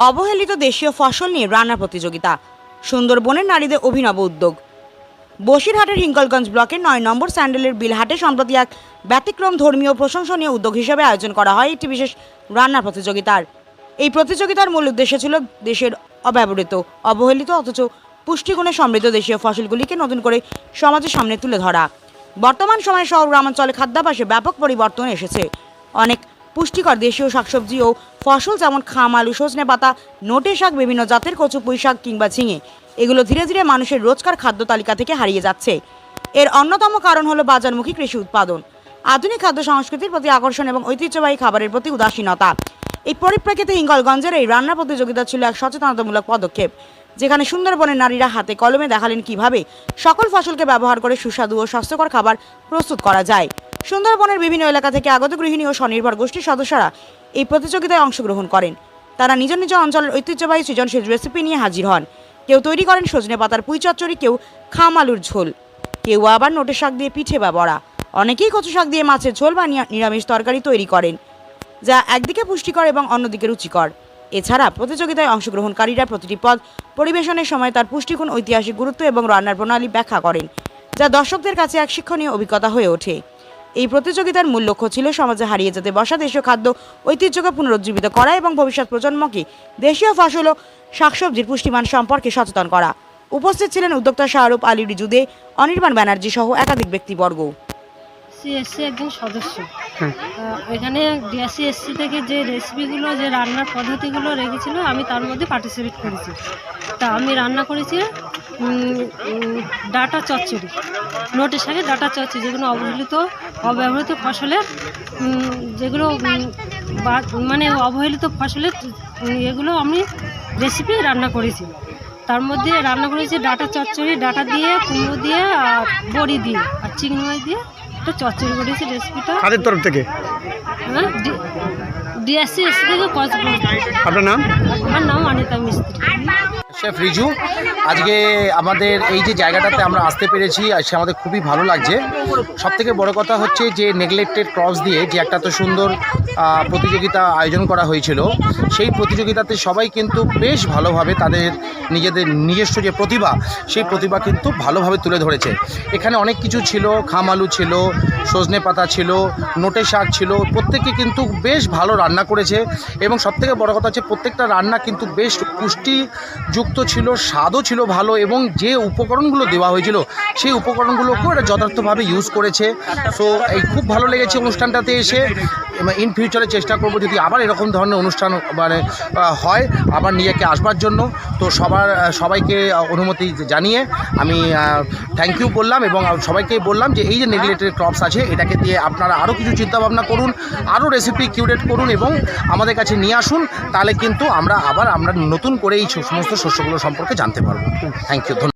অবহেলিত দেশীয় ফসল নিয়ে রান্না প্রতিযোগিতা। সুন্দরবনের নারীদের অভিনব উদ্যোগ। বসিরহাটের হিঙ্গলগঞ্জ ব্লকের নয় নম্বর স্যান্ডেলের বিলহাটে সম্প্রতি এক ব্যতিক্রম ধর্মীয় প্রশংসনীয় উদ্যোগ হিসেবে আয়োজন করা হয় একটি বিশেষ রান্নার প্রতিযোগিতার। এই প্রতিযোগিতার মূল উদ্দেশ্য ছিল দেশের অব্যবহৃত, অবহেলিত অথচ পুষ্টিগুণে সমৃদ্ধ দেশীয় ফসলগুলিকে নতুন করে সমাজের সামনে তুলে ধরা। বর্তমান সময়ে শহর গ্রামাঞ্চলে খাদ্যাভ্যাসে ব্যাপক পরিবর্তন এসেছে। অনেক পুষ্টিকর দেশীয় শাকসবজি ও ফসল যেমন খাম, আলু, সজনে পাতা, নোটে শাক, বিভিন্ন জাতের কচু, পুঁই শাক কিংবা ঝিঙে। এগুলো ধীরে ধীরে মানুষের রোজকার খাদ্য তালিকা থেকে হারিয়ে যাচ্ছে। এর অন্যতম কারণ হলো বাজারমুখী কৃষি উৎপাদন। আধুনিক খাদ্য সংস্কৃতির প্রতি আকর্ষণ এবং ঐতিহ্যবাহী খাবারের প্রতি উদাসীনতা। এই পরিপ্রেক্ষিতে হিঙ্গলগঞ্জের এই রান্না প্রতিযোগিতা ছিল এক সচেতনতামূলক পদক্ষেপ, যেখানে সুন্দরবনের নারীরা হাতে কলমে দেখালেন কীভাবে সকল ফসলকে ব্যবহার করে সুস্বাদু ও স্বাস্থ্যকর খাবার প্রস্তুত করা যায়। সুন্দরবনের বিভিন্ন এলাকা থেকে আগত গৃহিণী ও স্বনির্ভর গোষ্ঠীর সদস্যরা এই প্রতিযোগিতায় অংশগ্রহণ করেন। তারা নিজ নিজ অঞ্চলের ঐতিহ্যবাহী সৃজনশীল রেসিপি নিয়ে হাজির হন। কেউ তৈরি করেন সজনে পাতার পুঁই চচ্চড়ি, কেউ খাম আলুর ঝোল, কেউ আবার নোটে শাক দিয়ে পিঠে বা বড়া। অনেকেই কচু শাক দিয়ে মাছের ঝোল বা নিরা- নিরামিষ তরকারি তৈরি করেন, যা একদিকে পুষ্টিকর এবং অন্যদিকে রুচিকর। এছাড়া প্রতিযোগিতায় অংশগ্রহণকারীরা প্রতিটি পদ পরিবেশনের সময় তার পুষ্টিগুণ, ঐতিহাসিক গুরুত্ব এবং রান্নার প্রণালী ব্যাখ্যা করেন, যা দর্শকদের কাছে এক শিক্ষণীয় অভিজ্ঞতা হয়ে ওঠে। এই প্রতিযোগিতার মূল লক্ষ্য ছিল সমাজে হারিয়ে যেতে বসা দেশীয় খাদ্য ঐতিহ্যকে পুনরুজ্জীবিত করা এবং ভবিষ্যৎ প্রজন্মকে দেশীয় ফসল ও শাকসবজির পুষ্টিমান সম্পর্কে সচেতন করা। উপস্থিত ছিলেন উদ্যোক্তা শাহরুখ আলী রিজুদে অনির্বাণ ব্যানার্জি সহ একাধিক ব্যক্তিবর্গ। সিএসসি একজন সদস্য। আহ, এখানে ডিএসসি এসসি থেকে যে রেসিপিগুলো যে রান্নার পদ্ধতিগুলো রেখেছিল আমি তার মধ্যে পার্টিসিপেট করেছি। তা আমি রান্না করেছি ডাটা চচ্চড়ি। নোটের শাকে ডাটা চচ্চড়ি যেগুলো অবহেলিত অব্যবহৃত ফসলের যেগুলো মানে অবহেলিত ফসলের এগুলো আমি রেসিপি রান্না করেছি। তার মধ্যে রান্না করেছি ডাটা চচ্চড়ি ডাটা দিয়ে কুমড়ো দিয়ে আর বড়ি দিয়ে আর চিংড়ি দিয়ে একটা চচ্চড়ি করেছি রেসিপিটা কাদের তরফ থেকে? হ্যাঁ ডিএসসি এসি থেকে কসবো আপনার নাম? আমার নাম অনিতা মিস্ত্রি। শেফ রিজু আজকে আমাদের এই যে জায়গাটাতে আমরা আসতে পেরেছি সে আমাদের খুবই ভালো লাগছে। সব থেকে বড় কথা হচ্ছে যে নেগলেক্টেড ক্রস দিয়ে যে একটা তো সুন্দর প্রতিযোগিতা আয়োজন করা হয়েছিল, সেই প্রতিযোগিতাতে সবাই কিন্তু বেশ ভালোভাবে তাদের নিজেদের নিজস্ব যে প্রতিভা, সেই প্রতিভা কিন্তু ভালোভাবে তুলে ধরেছে। এখানে অনেক কিছু ছিল, খাম আলু ছিল, সজনে পাতা ছিল, নোটে শাক ছিল, প্রত্যেকে কিন্তু বেশ ভালো রান্না করেছে, এবং সবথেকে বড় কথা হচ্ছে প্রত্যেকটা রান্না কিন্তু বেশ পুষ্টিযুক্ত ছিল, স্বাদও ছিল ভালো এবং যে উপকরণগুলো দেওয়া হয়েছিল, সেই উপকরণগুলোকেও এটা যথার্থভাবে ইউজ করেছে। সো এই খুব ভালো লেগেছে অনুষ্ঠানটাতে এসে। ইন ফিউচারে চেষ্টা করব যদি আবার এরকম ধরনের অনুষ্ঠান মানে হয়, আবার নিজেকে আসবার জন্য। তো সবার সবাইকে অনুমতি জানিয়ে আমি থ্যাংক ইউ বললাম এবং সবাইকে বললাম যে এই যে নেগলেটেড ক্রপস আছে, এটাকে দিয়ে আপনারা আরও কিছু চিন্তাভাবনা করুন আরও রেসিপি কিউরেট করুন এবং আমাদের কাছে নিয়ে আসুন, তাহলে কিন্তু আমরা আবার, আমরা নতুন করে এই সমস্ত শস্যগুলো সম্পর্কে জানতে পারব। Thank you